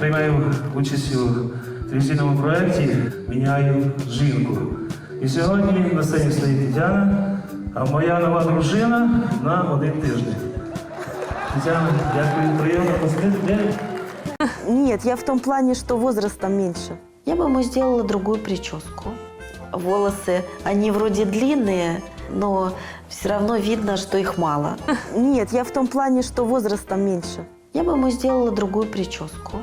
приймаю участь у телевізійному проєкті Міняю жінку. І сьогодні на сцені стоїть Тетяна, а моя нова дружина на один тиждень. Тетяна, дякую, приємно посидіти. Де? Нет, я в том плане, что возрастом меньше. Я бы ему сделала другую прическу. Волосы, они вроде длинные, но все равно видно, что их мало. Нет, я в том плане, что возрастом меньше. Я бы ему сделала другую прическу.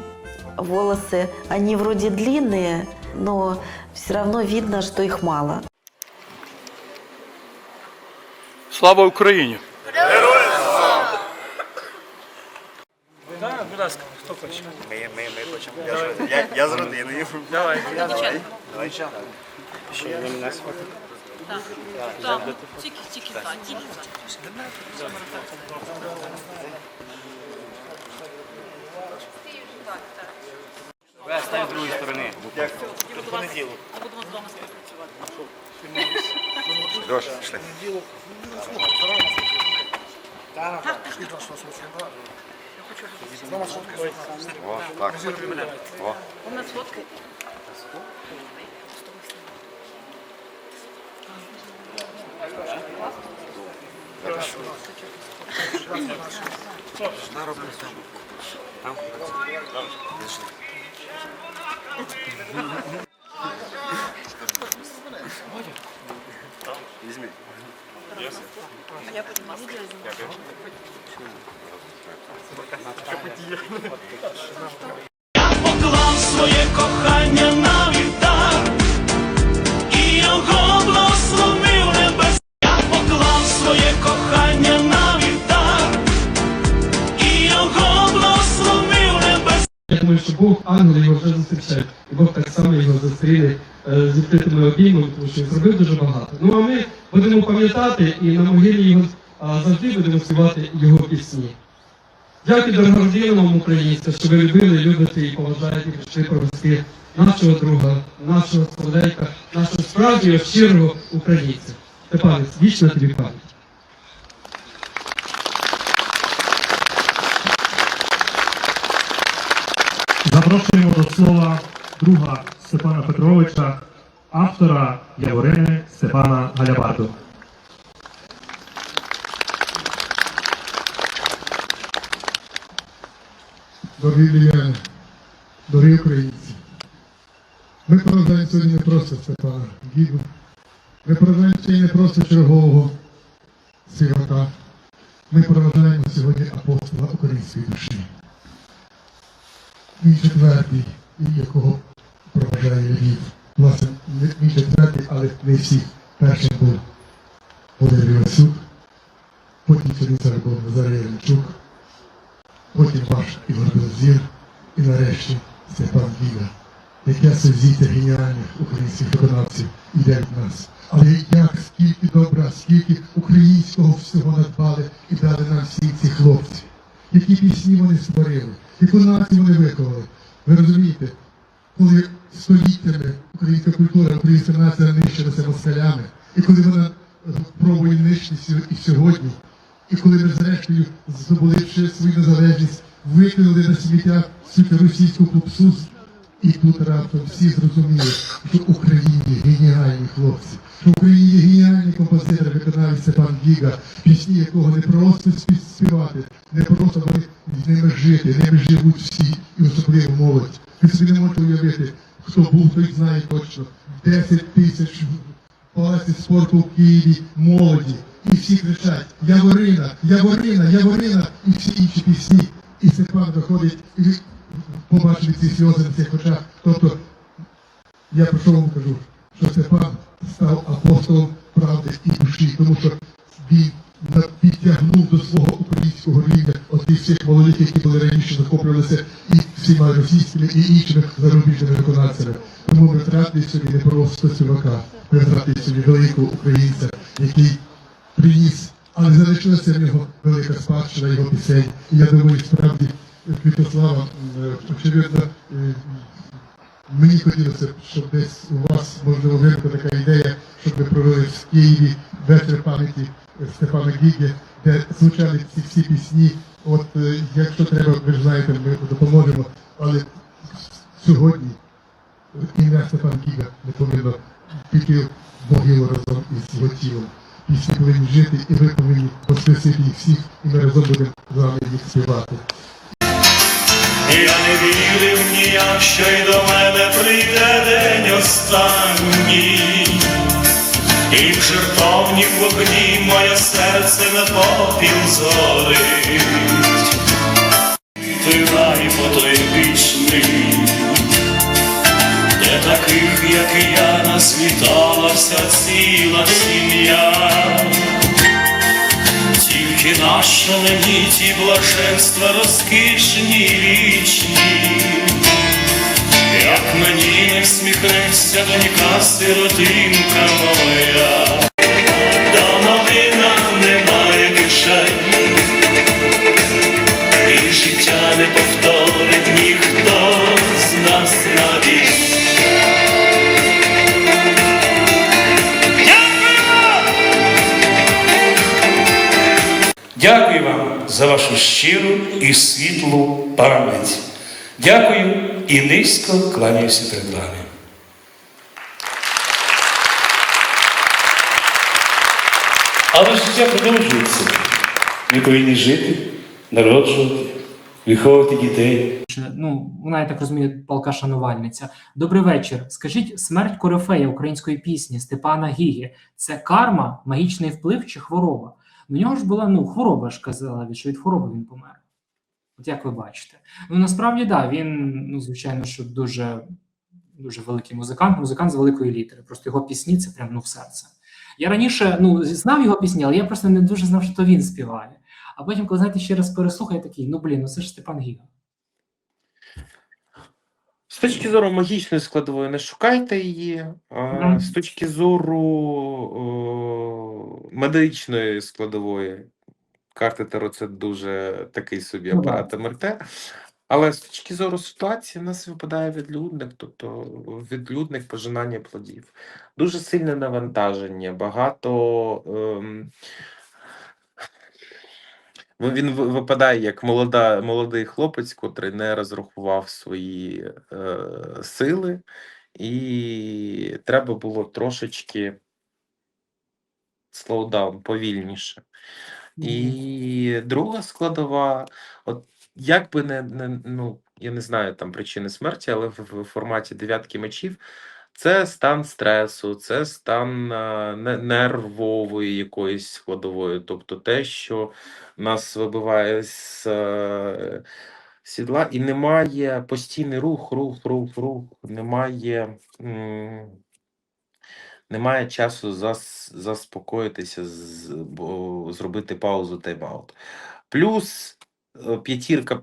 Волосы, они вроде длинные, но все равно видно, что их мало. Слава Україні! Так, будь ласка, хто хоче? Ми, ми, ми хочемо. Я, ж- я, я з родиною. Давай. Давай. Ще не Так, тільки, тільки так, тільки так. Стань з другої сторони. Тут понеділок. Будемо вдома співпрацювати. Льоша, пішли. О, так. О. У нас фотки. Візьми. поклав думаю, що Бог ангели його вже зустрічають, і Бог так само його зустріне з відкритими обіймами, тому що він зробив дуже багато. Ну а ми будемо пам'ятати і на могилі його завжди будемо співати його пісні. Дякую, вам українська, що ви любили, любите і поважаєте, і прийшли провести нашого друга, нашого солодейка, нашого справжнього щирого українця. Степанець, вічна тобі пам'ять. Запрошуємо до слова друга Степана Петровича, автора Яворини Степана Галябарду. Дорогі львів'яни, дорогі українці, ми проважаємо сьогодні не просто Степана Гігу, ми проважаємо сьогодні не просто чергового сирота, ми проважаємо сьогодні апостола української душі. Він четвертий, якого проважає Львів. Власне, не- він четвертий, але не всіх. Першим був Володимир Івасюк, потім це був Назарій Янчук, потім ваш Ігор Білозір і нарешті Степан Гіга. Яке совзіття геніальних українських виконавців іде від нас. Але як скільки добра, скільки українського всього надбали і дали нам всі ці хлопці. Які пісні вони створили, яку націю вони виховали. Ви розумієте, коли століттями українська культура, українська нація нищилася москалями, і коли вона пробує нищитися і сьогодні, і коли ми зрештою, здобуливши свою незалежність, викинули на сміття всю російську попсу, і тут раптом всі зрозуміли, що в Україні геніальні хлопці, що в Україні є геніальний композитор, виконавець Степан Гіга, пісні якого не просто співати, не просто з ними жити, ними живуть всі, і особливо молодь. Ви собі не можете уявити, хто був, той знає точно. 10 тисяч палаці спорту в Києві молоді. І всі кричать Яворина, Яворина, Яворина і всі інші пісні. І Степан ви побачили ці сльози на цих очах. Тобто, я про що вам кажу, що Степан став апостолом правди і душі, тому що він підтягнув до свого українського рівня отих всіх молодих, які були раніше захоплювалися і всіма російськими і іншими зарубіжними виконавцями. Тому ми втратили сьогодні не просто співака, ми втратили сьогодні великого українця, який приніс, але залишилася в нього велика спадщина його пісень. І я думаю, справді Квітослава, м, очевидно, е, мені хотілося, щоб десь у вас можливо виникла така ідея, щоб ви провели в Києві вечір пам'яті е, Степана Гіги, де звучали ці всі пісні. От е, якщо треба, ви ж знаєте, ми допоможемо. Але сьогодні ім'я Степан Кіга не повинно піти в могилу разом із його тілом. Пісні повинні жити, і ви повинні воскресити їх всіх, і ми разом будемо з вами їх співати. Я не вірив ніяк, що й до мене прийде день останній. І в жертовні вогні моє серце на попіл згорить. Ти рай потойбічний, де таких, як я, насвіталася ціла сім'я. Тільки наша ніті блаженства розкішні вічні, як мені не всміхнеться донька сиротинка моя, Дякую вам за вашу щиру і світлу пам'ять. Дякую і низько кланяюся перед вами. Але життя продовжується. Ми повинні жити, народжувати, виховувати дітей. ну, вона, я так розумію, палка шанувальниця. Добрий вечір. Скажіть, смерть корифея української пісні Степана Гіги це карма, магічний вплив чи хвороба? У нього ж була ну, хвороба ж казала, що від хвороби він помер. От як ви бачите. Ну насправді так, да, він, ну, звичайно, що дуже, дуже великий музикант, музикант з великої літери. Просто його пісні це прям ну, в серце. Я раніше ну, знав його пісні, але я просто не дуже знав, що то він співає. А потім, коли знаєте, ще раз переслухаю, такий, ну блін, ну це ж Степан Гіга. З точки зору магічної складової не шукайте її. а Мгм. З точки зору о, медичної складової карти Таро це дуже такий собі Ну, апарат МРТ. Але з точки зору ситуації, в нас випадає відлюдник, тобто відлюдник пожинання плодів. Дуже сильне навантаження, багато. Ем, Він випадає як молода, молодий хлопець, котрий не розрахував свої е, сили, і треба було трошечки слоудаун, повільніше. І друга складова, от як би не, не ну, я не знаю там причини смерті, але в, в форматі дев'ятки мечів це стан стресу, це стан е, не- нервової якоїсь складової, тобто те, що нас вибиває з е, сідла, і немає постійний рух, рух, рух, рух, немає. м, Немає часу зас, заспокоїтися, з, бо, зробити паузу тайм-аут. Плюс е, п'ятірка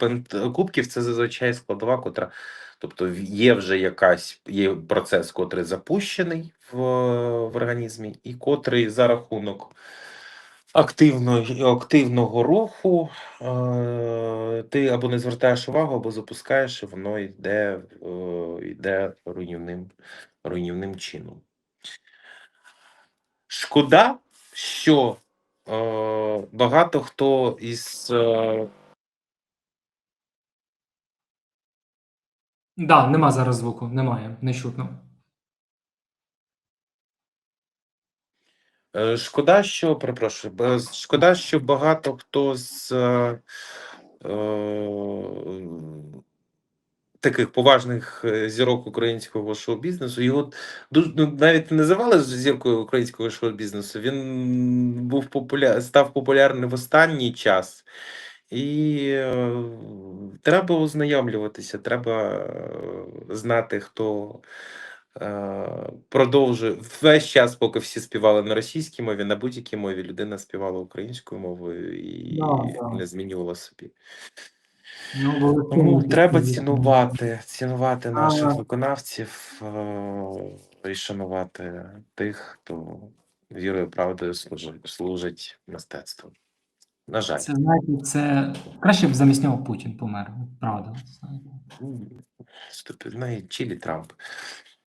кубків це зазвичай складова, котра, тобто є вже якась є процес, котрий запущений в, в організмі, і котрий за рахунок активного, активного руху е, ти або не звертаєш увагу, або запускаєш, і воно йде, е, йде руйнівним, руйнівним чином. Шкода, що е, багато хто із е, Да, нема зараз звуку, немає, не чутно. Е, Шкода, що перепрошую, бе- шкода, що багато хто з е, е, таких поважних е, зірок українського шоу-бізнесу. Його дуже ну, навіть не називали зіркою українського шоу-бізнесу. Він був популя... став популярним в останній час. І е, треба ознайомлюватися, треба е, знати, хто е, продовжує весь час, поки всі співали на російській мові, на будь-якій мові людина співала українською мовою і Да, да. не змінювала собі. Ну, Тому треба цінувати, цінувати наших виконавців е, і шанувати тих, хто вірою правдою служить, служить мистецтву. На жаль. Це знаєте, це краще б замість нього Путін помер. Правда. Ступи- Ну і Чилі Трамп.